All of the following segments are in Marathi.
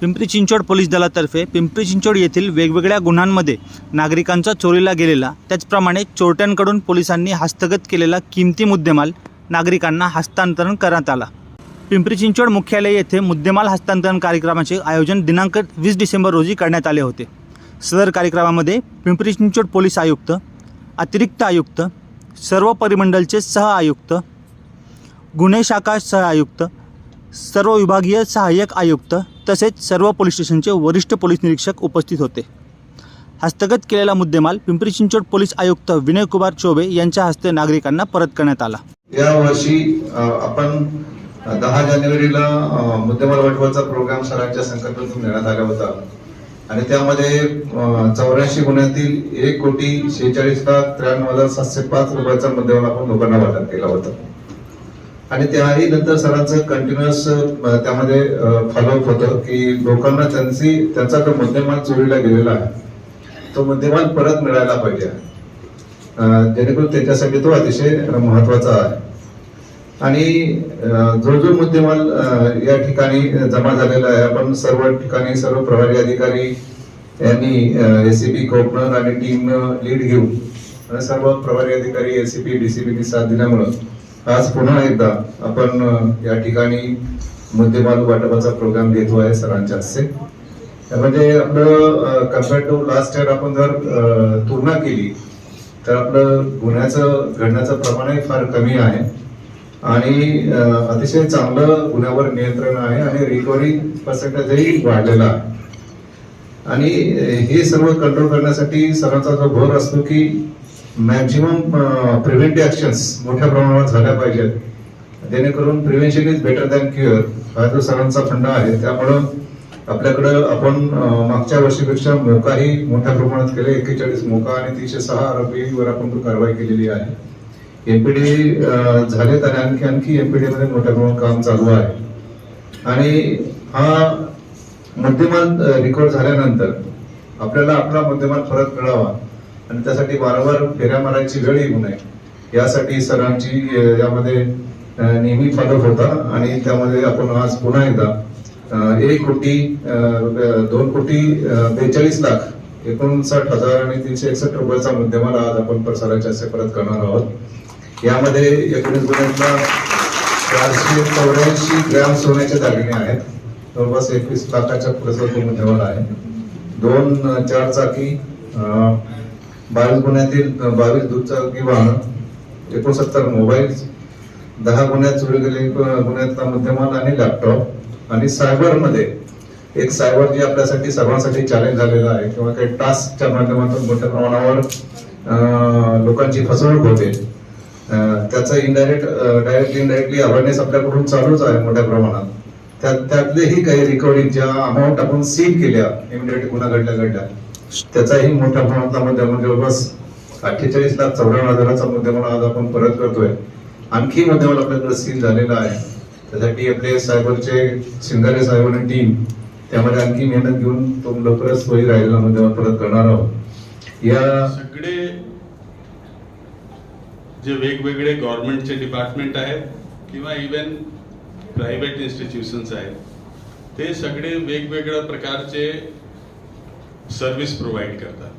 पिंपरी चिंचवड पोलीस दलातर्फे पिंपरी चिंचवड येथील वेगवेगळ्या गुन्ह्यांमध्ये नागरिकांचा चोरीला गेलेला त्याचप्रमाणे चोरट्यांकडून पोलिसांनी हस्तगत केलेला किमती मुद्देमाल नागरिकांना हस्तांतरण करण्यात आला. पिंपरी चिंचवड मुख्यालय येथे मुद्देमाल हस्तांतरण कार्यक्रमाचे आयोजन दिनांक वीस डिसेंबर रोजी करण्यात आले होते. सदर कार्यक्रमामध्ये पिंपरी चिंचवड पोलीस आयुक्त अतिरिक्त आयुक्त सर्व परिमंडलचे सह आयुक्त गुन्हे शाखा सह आयुक्त सर्व विभागीय सहाय्यक आयुक्त तसेच सर्व पोलीस स्टेशनचे वरिष्ठ पोलीस निरीक्षक उपस्थित होते. हस्तगत केलेला मुद्देमाल पिंपरी चिंचवड पोलीस आयुक्त विनयकुमार चौबे यांच्या हस्ते नागरिकांना परत करण्यात आला. या वर्षी आपण दहा जानेवारीला मुद्देमाल वाटवाचा प्रोग्राम सरांच्या संकल्पनेतून देण्यात आला होता. आणि त्यामध्ये चौऱ्याऐंशी गुन्ह्यातील एक कोटी शेहेचाळीस लाख त्र्याण्णव हजार सातशे पाच रुपयाचा मुद्देमाल आपण लोकांना वाटप केला होता. आणि त्याही नंतर सरांचं कंटिन्युअस त्यामध्ये फॉलोअप होतं की लोकांना त्यांची त्यांचा जो मुद्देमाल चोरीला गेलेला आहे तो मुद्देमाल परत मिळायला पाहिजे जेणेकरून त्याच्यासाठी तो अतिशय महत्त्वाचा आहे. आणि जो जो मुद्देमाल या ठिकाणी जमा झालेला आहे आपण सर्व ठिकाणी सर्व प्रभारी अधिकारी यांनी एसीपी कोपनर आणि टीम लीड घेऊन सर्व प्रभारी अधिकारी एसीपी डीसीपीनी साथ दिल्यामुळं आज पुन्हा एकदा आपण या ठिकाणी मुद्देमाल वाटपाचा प्रोग्राम घेतो आहे सरांच्या हस्ते. म्हणजे आपलं कंपेअर टू लास्ट इयर आपण जर तुलना केली तर आपलं गुन्ह्याचं घडण्याचं प्रमाणही फार कमी आहे. आणि अतिशय चांगलं गुन्ह्यावर नियंत्रण आहे आणि रिकव्हरी पर्सेंटेजही वाढलेला आहे. आणि हे सर्व कंट्रोल करण्यासाठी सरांचा जो भर असतो की मॅक्झिमम प्रिव्हेंटिव्ह ऍक्शन्स मोठ्या प्रमाणात झाल्या पाहिजेत. जेणेकरून prevention is better than cure हा जो सरांचा फंडा आहे त्यामुळं आपल्याकडं आपण मागच्या वर्षीपेक्षा मोकाही मोठ्या प्रमाणात केले. एक्केचाळीस मोका आणि तीनशे सहा आरोपीवर आपण कारवाई केलेली आहे. एमपीडी झालेत आणि आणखी आणखी एमपीडीमध्ये मोठ्या प्रमाणात काम चालू आहे. आणि हा मुद्देमाल रिकॉर्ड झाल्यानंतर आपल्याला आपला मुद्देमाल परत मिळावा आणि त्यासाठी वारंवार फेऱ्या मारायची वेळ येऊ नये. यासाठी सरांची यामध्ये नेहमी फॉलोअप होता आणि त्यामध्ये आपण आज पुन्हा एकदा एक कोटी दोन कोटी बेचाळीस लाख एकोणसाठ हजार आणि तीनशे एकसष्ट रुपयाचा मुद्देमाल आज आपण प्रसाराच्या असे परत करणार आहोत. यामध्ये एकोणीस गुन्ह्यातला चारशे चौऱ्याऐंशी ग्रॅम सोन्याचे दागिने आहेत. जवळपास एकवीस लाखाच्या पुढचा मुद्देमाल आहे. दोन चार चाकी बावीस गुन्ह्यातील बावीस दुचाकी वाहन एकोणसत्तर मोबाईल दहा गुन्ह्यात चोरी गेलेली गुन्ह्यातला मुद्देमाल आणि लॅपटॉप आणि सायबरमध्ये एक सायबर जे आपल्यासाठी सर्वांसाठी चॅलेंज झालेला आहे किंवा काही टास्कच्या माध्यमातून मोठ्या प्रमाणावर लोकांची फसवणूक होते. त्याचा इनडायरेक्ट डायरेक्ट इनडायरेक्टली अवेअरनेस आपल्याकडून चालूच आहे मोठ्या प्रमाणात. त्यात त्यातलेही काही रिकव्हरी ज्या अमाऊंट आपण सील केल्या इमिडिएट गुन्हा घडल्या घडल्या. त्याचाही मोठ्या प्रमाणातला मुद्देमाल म्हणजे जवळपास अठ्ठेचाळीस लाख चौऱ्याण्णव हजाराचा मुद्देमाल आज आपण परत करतोय. आणखी मुद्देमाल आपल्याकडे सील झालेला आहे. त्यासाठी आपले सायबरचे शिंगारे साहेब आणि टीम त्यामध्ये आणखी मेहनत घेऊन तो लवकरच सोयी राहिलेला मुद्देमाल परत करणार आहोत. या सगळे जे वेगवेगळे गव्हर्नमेंटचे डिपार्टमेंट आहेत किंवा इवन प्रायव्हेट इन्स्टिट्यूशन्स आहेत ते सगळे वेगवेगळ्या प्रकारचे सर्व्हिस प्रोव्हाइड करतात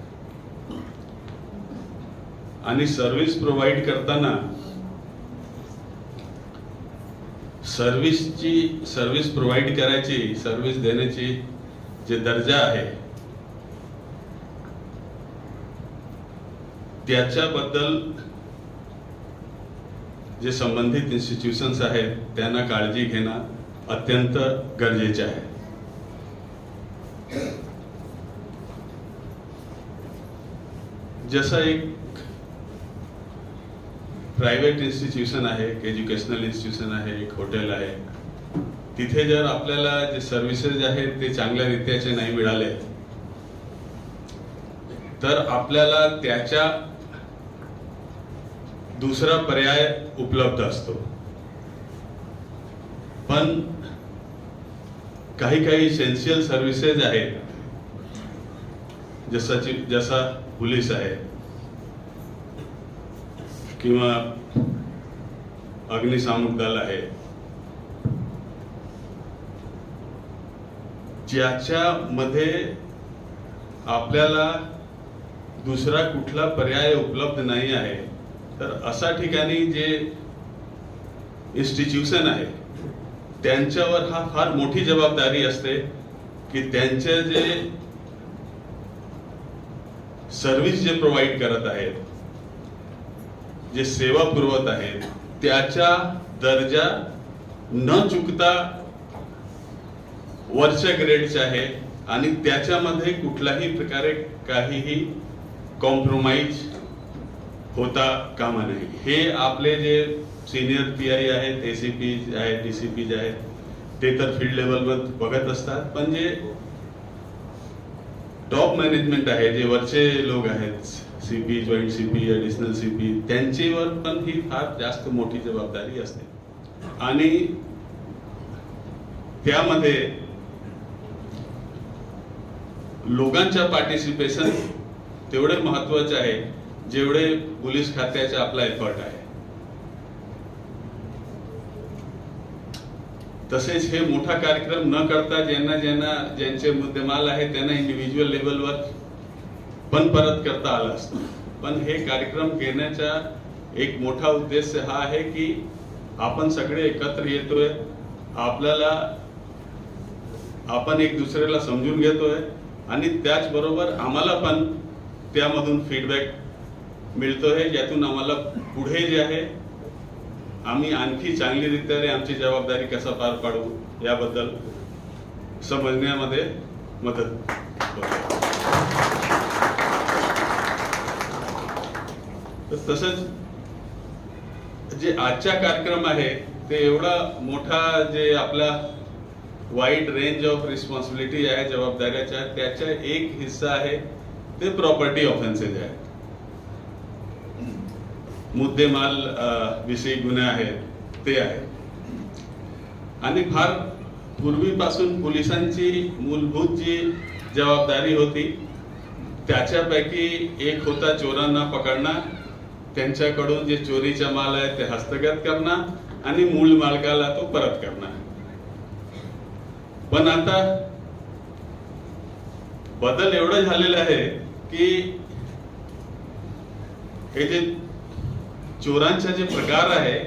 आणि सर्व्हिस प्रोव्हाइड करताना सर्व्हिसची सर्व्हिस प्रोव्हाइड करायची सर्व्हिस देण्याची जे दर्जा आहे त्याच्याबद्दल जे संबंधित इन्स्टिट्यूशन्स आहेत त्यांना काळजी घेणं अत्यंत गरजेचे आहे. जसं एक प्रायव्हेट इन्स्टिट्यूशन आहे एक एज्युकेशनल इन्स्टिट्यूशन आहे एक हॉटेल आहे. तिथे जर आपल्याला जे सर्व्हिसेस आहेत ते चांगल्या रीत्याचे नाही मिळाले तर आपल्याला त्याच्या दुसरा पर्याय उपलब्ध असतो. पण काही काही इसेन्शियल सर्व्हिसेस आहेत जसाची जसा पोलीस आहे. किंवा अग्निशामक दल आहे. ज्याच्यामध्ये आपल्याला दुसरा कुठला पर्याय उपलब्ध नाही आहे तर अशा ठिकाणी जे इन्स्टिट्यूशन आहे त्यांच्यावर हा फार मोठी जबाबदारी असते की त्यांचे जे सर्व्हिस जे प्रोव्हाइड करत आहेत जे सेवा पुरवत आहेत त्याचा दर्जा न चुकता वरच्या ग्रेडचे आहे आणि त्याच्यामध्ये कुठल्याही प्रकारे काहीही कॉम्प्रोमाइज होता कामा नये. हे आपले जे सिनियर पी आय आहेत ए सी पी आहेत डी सी पी जे आहेत ते तर फील्ड लेवलवर बघत असतात. पण जे टॉप मॅनेजमेंट आहे जे वरचे लोक आहेत CP joint CP additional CP त्यांच्यावर पण ही फार जास्त मोठी जबाबदारी असते. आणि त्यामध्ये लोकांच्या पार्टिसिपेशन तेवढे महत्त्वाचे आहे जेवढे पोलीस खात्याचा आपला एफर्ट आहे. तसेच हे मोठा कार्यक्रम न करता ज्यांना ज्यांना ज्यांचे मुद्देमाल आहे त्यांना इंडिव्हिज्युअल लेवलवर पण परत करता आलं असतं. पण हे कार्यक्रम घेण्याचा एक मोठा उद्देश हा आहे की आपण सगळे एकत्र येतोय. आपल्याला आपण एक दुसऱ्याला समजून घेतोय आणि त्याचबरोबर आम्हाला पण त्यामधून फीडबॅक मिळतोय ज्यातून आम्हाला पुढे जे आहे आम्ही आणखी चांगली आमची जबाबदारी कसा पार पाडू याबद्दल समजण्यामध्ये मदत तसंच जे आजचा कार्यक्रम आहे ते एवढा मोठा जे आपला वाईड रेंज ऑफ रिस्पॉन्सिबिलिटी आहे जबाबदाऱ्याच्या त्याचा एक हिस्सा आहे ते प्रॉपर्टी ऑफेन्सेस आहे. मुद्देमाल विषयी गुन्हे आहेत ते आहेत. आणि फार पूर्वीपासून पोलिसांची मूलभूत जी जबाबदारी होती त्याच्यापैकी एक होता चोरांना पकडणं त्यांच्याकडून जे चोरीचा माल आहे ते हस्तगत करणं आणि मूळ मालकाला तो परत करणं. पण आता बदल एवढं झालेलं आहे की हे जे चोरांचे जे प्रकार आहे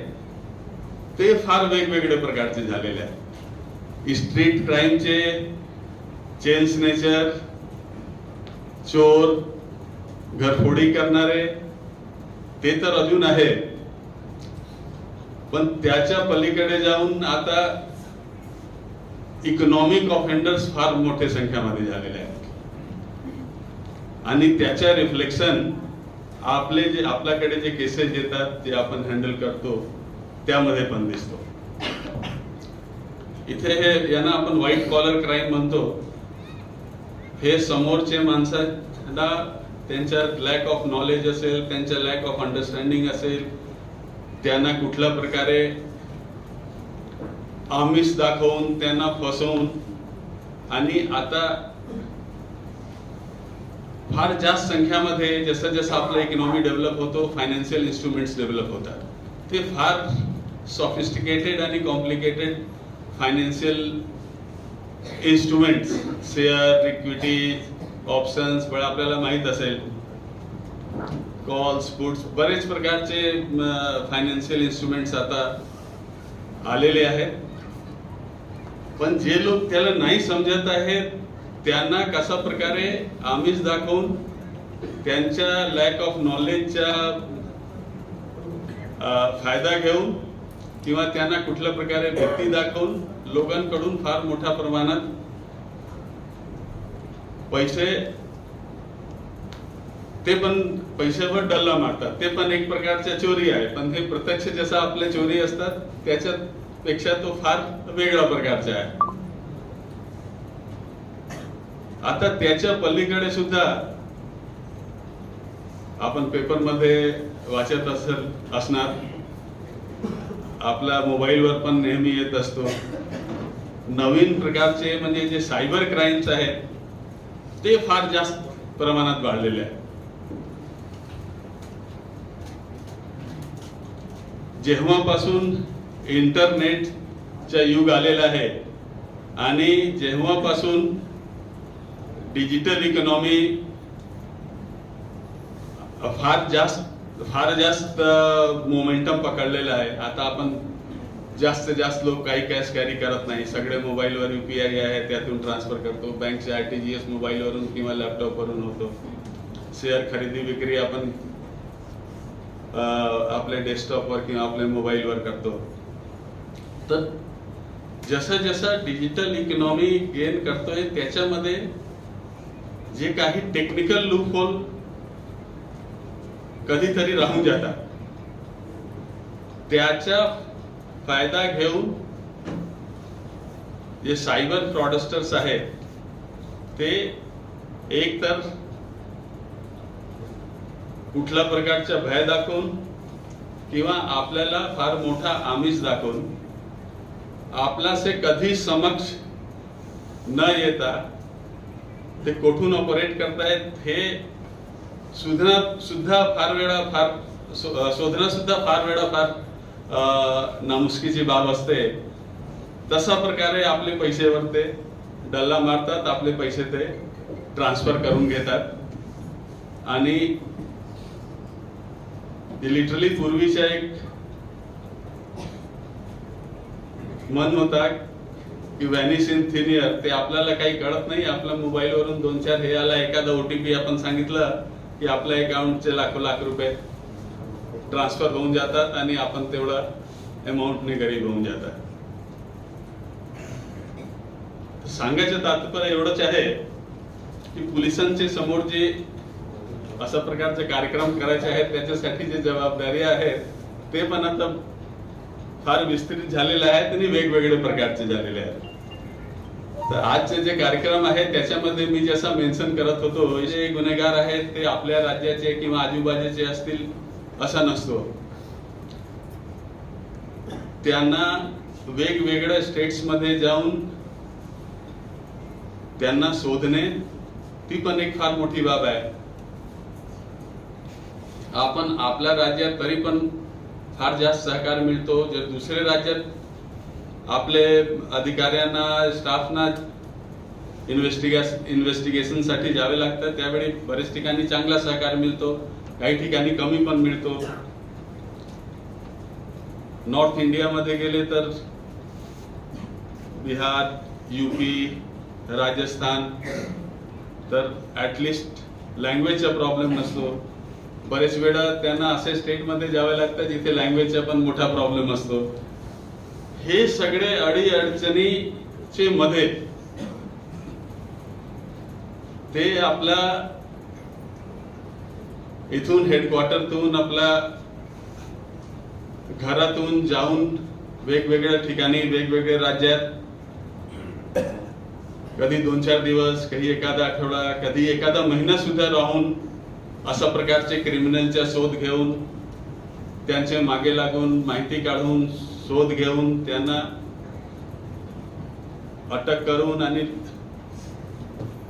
ते फार वेगवेगळे प्रकारचे झालेले आहेत. स्ट्रीट क्राईमचे चेन स्नेचर चोर घरफोडी करणारे ते तर अजून आहे पण त्याच्या पलीकडे जाऊन आता इकॉनॉमिक ऑफेंडर्स फार मोठ्या संख्यामध्ये झालेले आहेत. आणि त्याच्या रिफ्लेक्शन आपले जे आपल्याकडे जे केसेस येतात ते आपण हँडल करतो त्यामध्ये पण दिसतो. इथे हे यांना आपण व्हाईट कॉलर क्राईम म्हणतो. हे समोरचे माणसांना त्यांच्या लॅक ऑफ नॉलेज असेल त्यांच्या लॅक ऑफ अंडरस्टँडिंग असेल त्यांना कुठल्या प्रकारे आमिष दाखवून त्यांना फसवून आणि आता फार जास्त संख्यामध्ये जसं जसं आपलं इकॉनॉमी डेव्हलप होतो फायनान्शियल इन्स्ट्रुमेंट्स डेव्हलप होतात ते फार सॉफिस्टिकेटेड आणि complicated financial instruments share equity options पण आपल्याला माहीत असेल. कॉल्स पुट्स बरेच प्रकारचे फायनान्शियल इन्स्ट्रुमेंट्स आता आलेले आहेत. पण जे लोक त्याला नाही समजत आहेत त्यांना कशा प्रकारे आमिष दाखवून त्यांच्या लॅक ऑफ नॉलेजचा फायदा घेऊन किंवा त्यांना कुठल्या प्रकारे भीती दाखवून लोकांकडून फार मोठ्या प्रमाणात पैसे ते पण पैशावर डल्ला मारतात. ते पण एक प्रकारच्या चोरी आहे. पण हे प्रत्यक्ष जसं आपल्या चोरी असतात त्याच्यापेक्षा तो फार वेगळा प्रकारचा आहे. आता त्याच्या पलीकडे सुद्धा आपण पेपरमध्ये वाचत असेल असणार. आपला मोबाईलवर पण नेहमी येत असतो. नवीन प्रकारचे म्हणजे जे सायबर क्राईम्स आहेत ते फार जास्त प्रमाणात वाढलेले आहेत. जेव्हापासून इंटरनेटचा युग आलेला आहे आणि जेव्हापासून डिजिटल इकॉनॉमी फार जास्त फार जास्त मोमेंटम पकडलेलं आहे. आता आपण जास्त जास्त लोक काही कॅश कॅरी करत नाही. सगळे मोबाईलवर यू पी आय आहे त्यातून ट्रान्सफर करतो. बँकचे आर टी जी एस मोबाईलवरून किंवा लॅपटॉपवरून होतो. शेअर खरेदी विक्री आपण आपल्या डेस्कटॉपवर किंवा आपल्या मोबाईलवर करतो. तर जसं जसं डिजिटल इकॉनॉमी गेन करतोय त्याच्यामध्ये जे काही टेक्निकल लूप होल कधीतरी राहून जातात. त्याचा फायदा घेऊन जे सायबर फ्रॉडस्टर्स आहेत ते एक तर कुठल्या प्रकारचा भय दाखवून किंवा आपल्याला फार मोठा आमिष दाखवून आपल्यासे कधी समक्ष न येता ते कोठून ऑपरेट करतायत हे शोधणं सुद्धा फार वेळा फार शोधणं सुद्धा फार वेळा फार नामुष्कीची बाब असते. तसा प्रकारे आपले पैसेवर ते डल्ला मारतात आपले पैसे ते ट्रान्सफर करून घेतात. आणि लिटरली पूर्वीच्या एक मन होता की व्हॅनिश इन थिनियर ते आपल्याला काही कळत नाही. आपल्या मोबाईलवरून दोन चार हे आला एखादा ओटीपी आपण सांगितलं की आपल्या अकाउंटचे लाखो लाख रुपये ट्रान्सफर होऊन जातात आणि आपण तेवढा अमाऊंटने गरीब होऊन जातात. सांगायचं तात्पर्य एवढंच आहे की पोलिसांचे समोर जे अशा प्रकारचे कार्यक्रम करायचे आहेत त्याच्यासाठी जे जबाबदारी आहेत ते पण आता फार विस्तृत झालेले आहेत आणि वेगवेगळे प्रकारचे झालेले आहेत. तर आजचे जे कार्यक्रम आहेत त्याच्यामध्ये मी जसं मेन्शन करत होतो जे गुन्हेगार आहेत ते आपल्या राज्याचे किंवा आजूबाजूचे असतील असा नसतो. त्यांना वेगवेगळ्या स्टेट्समध्ये जाऊन त्यांना शोधणे ती पण एक फार मोठी बाब आहे. आपण आपल्या राज्यात तरी पण फार जास्त सहकार मिळतो. जर दुसऱ्या राज्यात आपले अधिकाऱ्यांना स्टाफना इन्व्हेस्टिगेश इन्व्हेस्टिगेशनसाठी जावे लागतं त्यावेळी बरेच ठिकाणी चांगला सहकार मिळतो. काही ठिकाणी कमी पण मिळतो. नॉर्थ इंडियामध्ये गेले तर बिहार यूपी राजस्थान तर ॲटलिस्ट लँग्वेजचा प्रॉब्लेम नसतो. बरेच वेळा त्यांना असे स्टेटमध्ये जावे लागतं जिथे लँग्वेजचा पण मोठा प्रॉब्लेम असतो. हे सगळे अडी अडचणीचे मध्ये. ते आपला इथून हेडक्वार्टरतून आपल्या घरातून जाऊन वेगवेगळ्या ठिकाणी वेगवेगळ्या राज्यात. कधी दोन चार दिवस कधी एखादा आठवडा कधी एखादा महिना सुद्धा राहून अशा प्रकारचे क्रिमिनलचा शोध घेऊन त्यांचे मागे लागून माहिती काढून शोध घेऊन त्यांना अटक करून आणि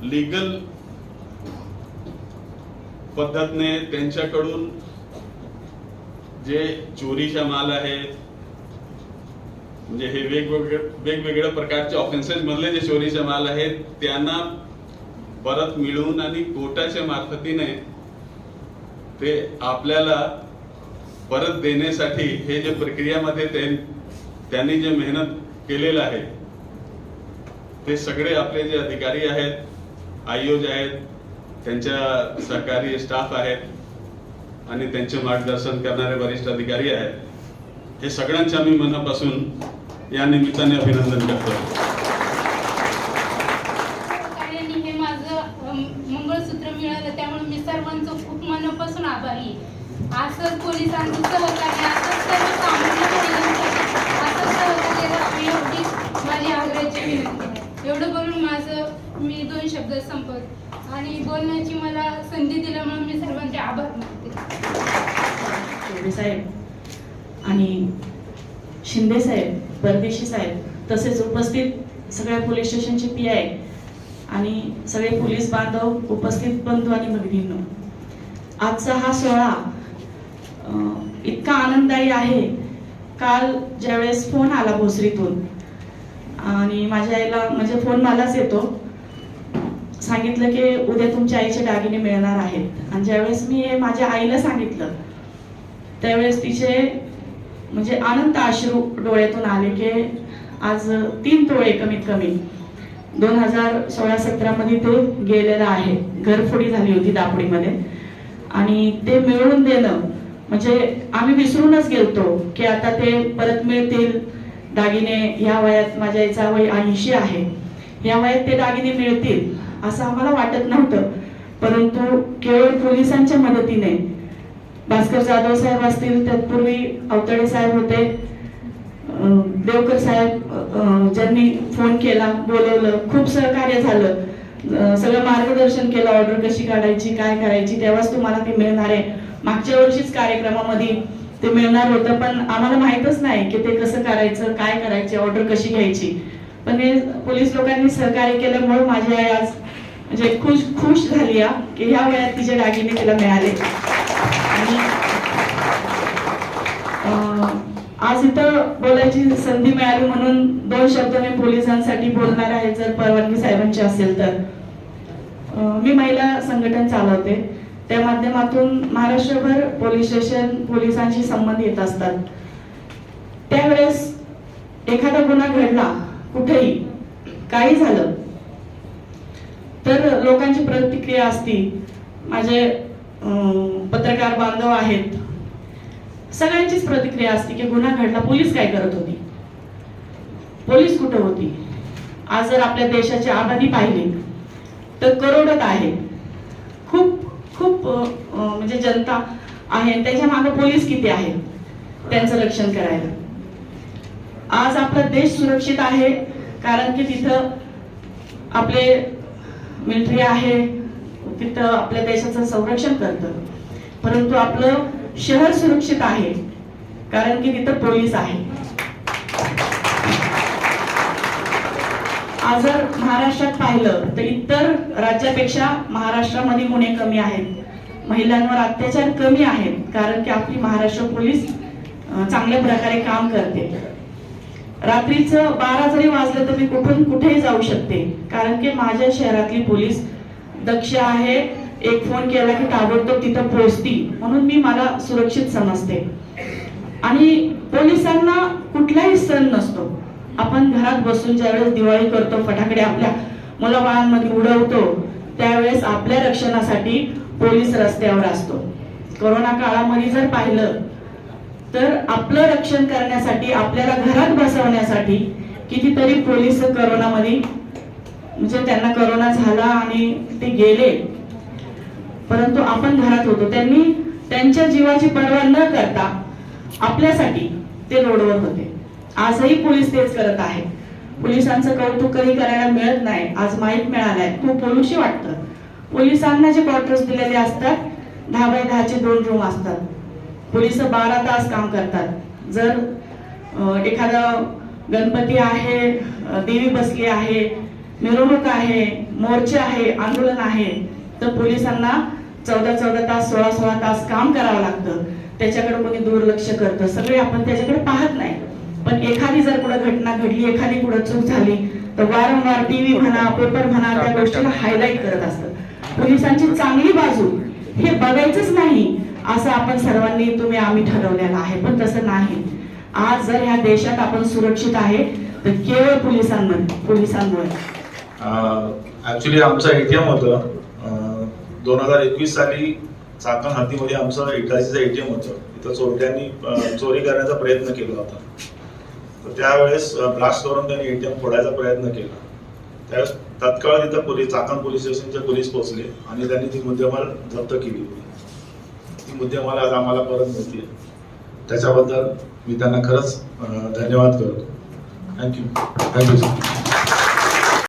लिगल पद्धतीने त्यांच्याकडून जे चोरीचा माल आहे म्हणजे हे वेगवेगळे वेगवेगळ्या प्रकारचे ऑफेन्सेस मधले जे चोरीचे माल आहेत त्यांना परत मिळवून आणि कोर्टाच्या मार्फतीने ते आपल्याला परत देण्यासाठी हे जे प्रक्रियामध्ये ते त्यांनी जे मेहनत केलेलं आहे ते सगळे आपले जे अधिकारी आहेत आयोज आहेत त्यांच्या सहकारी स्टाफ आहेत आणि त्यांचे मार्गदर्शन करणारे वरिष्ठ अधिकारी आहेत हे सगळ्यांच्या मी मनापासून या निमित्ताने अभिनंदन करतो कार्याने हे माझं अम, मंगळसूत्र मिळालं त्यामुळे मी सर्वांचं खूप मनापासून आभारी आहे असंच पोलिसांचं सहकार्य असंच सर्व सामान्य महिलांसाठी असंच सहकार्य राहावे एवढी माझी आग्रहाची विनंती आहे एवढं बोलून माझं मी दोन शब्द संपत आणि बोलण्याची मला संधी दिल्यामुळे मी सर्वांचे आभार मानते चौबे साहेब आणि शिंदे साहेब परदेशी साहेब तसेच उपस्थित सगळ्या पोलीस स्टेशनचे पी आय आणि सगळे पोलीस बांधव उपस्थित बंधू आणि भगिनींनो आजचा हा सोहळा इतका आनंददायी आहे. काल ज्यावेळेस फोन आला भोसरीतून आणि माझ्या आईला म्हणजे फोन मलाच येतो सांगितलं की उद्या तुमच्या आईचे दागिने मिळणार आहेत. आणि ज्यावेळेस मी माझ्या आईला सांगितलं त्यावेळेस तिचे म्हणजे अनंत अश्रू डोळ्यातून आले की आज तीन तोळे कमीत कमी. दोन हजार सोळा सतरामध्ये ते गेलेलं आहे. घरफोडी झाली होती दापोडीमध्ये. आणि ते मिळवून देणं म्हणजे आम्ही विसरूनच गेलतो की आता ते परत मिळतील. दागिने ह्या वयात माझ्या याचा वय ऐंशी आहे. या वयात ते दागिने मिळतील असं आम्हाला वाटत नव्हतं. परंतु केवळ पोलिसांच्या मदतीने भास्कर जाधव साहेब असतील तत्पूर्वी अवतडे साहेब होते. देवकर साहेब ज्यांनी फोन केला बोलवलं खूप सहकार्य झालं. सगळं मार्गदर्शन केलं ऑर्डर कशी काढायची काय करायची तेव्हाच तुम्हाला ते मिळणार आहे. मागच्या वर्षीच कार्यक्रमामध्ये ते मिळणार होतं पण आम्हाला माहीतच नाही की ते कसं करायचं काय करायचे ऑर्डर कशी घ्यायची. पण हे पोलीस लोकांनी सहकार्य केल्यामुळे माझी आई आज म्हणजे खुश खुश झाली की ह्या वयात तिचे दागिने तिला मिळाले. आणि आज इथं बोलायची संधी मिळाली म्हणून दोन शब्द मी पोलिसांसाठी बोलणार आहे जर परवानगी साहेबांची असेल तर. मी महिला संघटन चालवते. त्या माध्यमातून महाराष्ट्रभर पोलीस स्टेशन पोलिसांशी संबंध येत असतात. त्यावेळेस एखादा गुन्हा घडला कुठेही काही झालं तर लोकांची प्रतिक्रिया असती. माझे पत्रकार बांधव आहेत. सगळ्यांचीच प्रतिक्रिया असते की गुन्हा घडला पोलीस काय करत होती? पोलीस कुठं होती? आज जर आपल्या देशाची आबादी पाहिली तर करोडत आहे. खूप खूप म्हणजे जनता आहे त्याच्यामागे पोलीस किती आहेत त्यांचं रक्षण करायला. आज आपला देश सुरक्षित आहे कारण की तिथं आपले मिलिटरी आहे तिथं आपल्या देशाचं संरक्षण करतं. परंतु आपलं शहर सुरक्षित आहे कारण की तिथं पोलीस आहे. आज जर महाराष्ट्रात पाहिलं तर इतर राज्यापेक्षा महाराष्ट्रामध्ये गुन्हे कमी आहेत. महिलांवर अत्याचार कमी आहेत कारण की आपली महाराष्ट्र पोलीस चांगल्या प्रकारे काम करते. रात्रीचं बारा जरी वाजलं तर मी कुठून कुठेही जाऊ शकते कारण की माझ्या शहरातली पोलीस दक्ष आहे. एक फोन केला की ताबडतोब तिथं पोहोचती. म्हणून मी मला सुरक्षित समजते. आणि पोलिसांना कुठलाही सण नसतो. आपण घरात बसून ज्यावेळेस दिवाळी करतो फटाकडे आपल्या मुलाबाळांमध्ये उडवतो त्यावेळेस आपल्या रक्षणासाठी पोलीस रस्त्यावर असतो. कोरोना काळामध्ये जर पाहिलं तर आपलं रक्षण करण्यासाठी आपल्याला घरात बसवण्यासाठी कितीतरी पोलीस करोनामध्ये म्हणजे त्यांना करोना झाला आणि ते गेले. परंतु आपण घरात होतो. त्यांनी त्यांच्या जीवाची पर्वा न करता आपल्यासाठी ते रोडवर होते. आजही पोलीस तेच करत आहे. पोलिसांचं कौतुक कधी करायला मिळत नाही. आज माहीत मिळालंय. खूप पोलिशी वाटतं. पोलिसांना जे क्वार्टर्स दिलेले असतात दहा बाय दहाचे दोन रूम असतात. पोलीस बारा तास काम करतात. जर एखादा गणपती आहे देवी बसली आहे मिरवणूक आहे मोर्चे आहे आंदोलन आहे तर पोलिसांना चौदा चौदा तास सोळा सोळा तास काम करावं लागतं. त्याच्याकडे कोणी दुर्लक्ष करतं. सगळे आपण त्याच्याकडे पाहत नाही. पण एखादी जर कुठं घटना घडली एखादी कुठं चूक झाली तर वारंवार टीव्ही म्हणा पेपर म्हणा त्या गोष्टीला हायलाईट करत असतात पोलिसांची चांगली बाजू हे बघायचंच नाही असं आपण सर्वांनी तुम्ही आम्ही ठरवलेलं आहे. पण तसं नाही. आज जर ह्या देशात आपण सुरक्षित आहे तर केवळ पोलिसांमध्ये पोलिसांमुळे. ॲक्च्युली आमचं एटीएम होतं. दोन हजार एकवीस साली चाकण हद्दीमध्ये आमचं इटाचीचं एटीएम होतं. तिथं चोरट्यांनी चोरी करण्याचा प्रयत्न केला होता. तर त्यावेळेस ब्लास्ट करून त्यांनी एटीएम फोडायचा प्रयत्न केला. त्यावेळेस तत्काळ तिथं पोलीस चाकण पोलीस स्टेशनचे पोलीस पोहोचले आणि त्यांनी ती मुद्देमाल जप्त केली. होती ती मुद्देमाल आज आम्हाला परत मिळते. त्याच्याबद्दल मी त्यांना खरंच धन्यवाद करतो. Thank you thank you sir